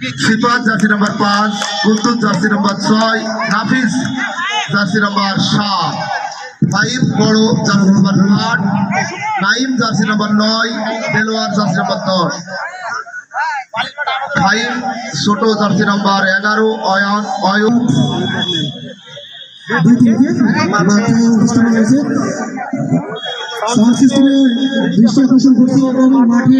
সিফাত jersey number পাঁচ Kuddus jersey number ছয়, Nafis, jersey number সাত। ফাইভ, বড়, জার্সি নাম্বার আট, নাইম, জার্সি নাম্বার নয়, দেলোয়ার, জার্সি নাম্বার দশ। ফাইভ, ছোট, জার্সি নাম্বার এগারো, অয়ন অয়ন দুই সিস্টেমে দৃষ্টি আকর্ষণ করছি এবং মাঠে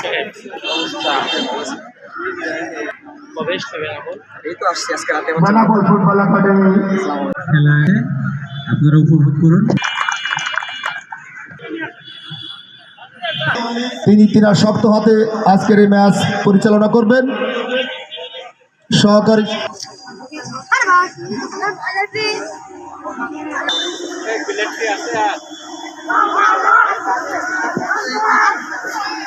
Certo, প্রবেশ এখন। এই তো আসছি আজকে রাতে বেনাপোল ফুটবল একাডেমি। খেলায় আপনারা উপভোগ করুন। তিনি তিনার শক্ত হাতে আজকের এই ম্যাচ পরিচালনা করবেন। সহকারী লোগো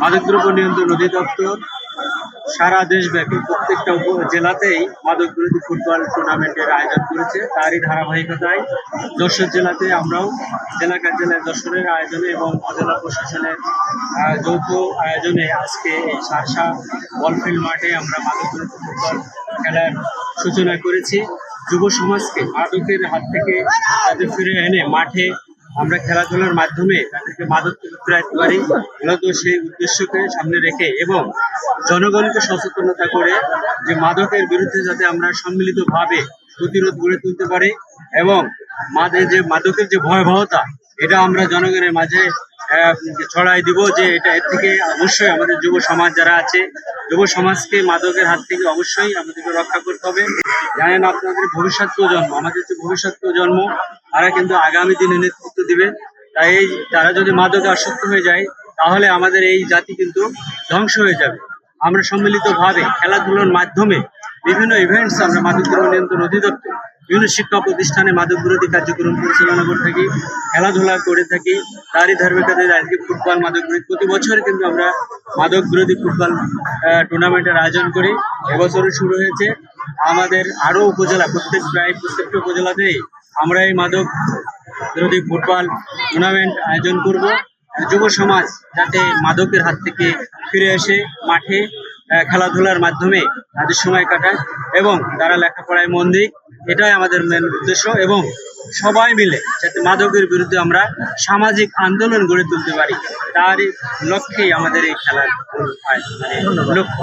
মাদকদ্রব্য নিয়ন্ত্রণ অধিদপ্তর সারা দেশব্যাপী প্রত্যেকটা জেলাতেই মাদক বিরোধী ফুটবল টুর্নামেন্টের আয়োজন করেছে। তারই ধারাবাহিকতায় যশোর জেলাতে আমরাও জেলা কার্যালয় যশোরের আয়োজনে এবং জেলা প্রশাসনের যৌথ আয়োজনে আজকে এই সারসা বলফিল্ড মাঠে আমরা মাদক বিরোধী ফুটবল খেলার সূচনা করেছি। যুব সমাজকে মাদকের হাত থেকে তাদের ফিরে এনে মাঠে আমরা খেলাধুলার মাধ্যমে তাদেরকে মাদক ফিরাতে পারি। মূলত সেই উদ্দেশ্যকে সামনে রেখে এবং জনগণকে সচেতনতা করে যে মাদকের বিরুদ্ধে যাতে আমরা সম্মিলিতভাবে প্রতিরোধ গড়ে তুলতে পারি এবং মাদের যে মাদকের যে ভয়াবহতা, এটা আমরা জনগণের মাঝে ছড়াই দিব যে এটা এর থেকে অবশ্যই আমাদের যুব সমাজ যারা আছে, যুব সমাজকে মাদকের হাত থেকে অবশ্যই আমাদেরকে রক্ষা করতে হবে। জানেন আপনাদের ভবিষ্যৎ প্রজন্ম, আমাদের যে ভবিষ্যৎ প্রজন্ম তারা কিন্তু আগামী দিনে নেতৃত্ব দিবে। তাই এই তারা যদি মাদকে আসক্ত হয়ে যায়, তাহলে আমাদের এই জাতি কিন্তু ধ্বংস হয়ে যাবে। আমরা সম্মিলিতভাবে খেলাধুলার মাধ্যমে বিভিন্ন ইভেন্টস আমরা মাদক দ্রব্য নিয়ন্ত্রণ অধিদপ্তর, বিভিন্ন শিক্ষা প্রতিষ্ঠানে মাদক বিরোধী কার্যক্রম পরিচালনা করে থাকি, খেলাধুলা করে থাকি। তারই ধার্মিকতায় আজকে ফুটবল মাদক বিরোধী প্রতি বছর কিন্তু আমরা মাদক বিরোধী ফুটবল টুর্নামেন্টের আয়োজন করি। এবছরও শুরু হয়েছে। আমাদের আরও উপজেলা, প্রত্যেক প্রায় প্রত্যেকটা উপজেলাতেই আমরা এই মাদক বিরোধী ফুটবল টুর্নামেন্ট আয়োজন করব। যুব সমাজ যাতে মাদকের হাত থেকে ফিরে এসে মাঠে খেলাধুলার মাধ্যমে তাদের সময় কাটায় এবং তারা লেখাপড়ায় মন দিক, এটাই আমাদের মেন উদ্দেশ্য এবং সবাই মিলে যাতে মাদকের বিরুদ্ধে আমরা সামাজিক আন্দোলন গড়ে তুলতে পারি, তারই লক্ষ্যেই আমাদের এই খেলার মানে লক্ষ্য।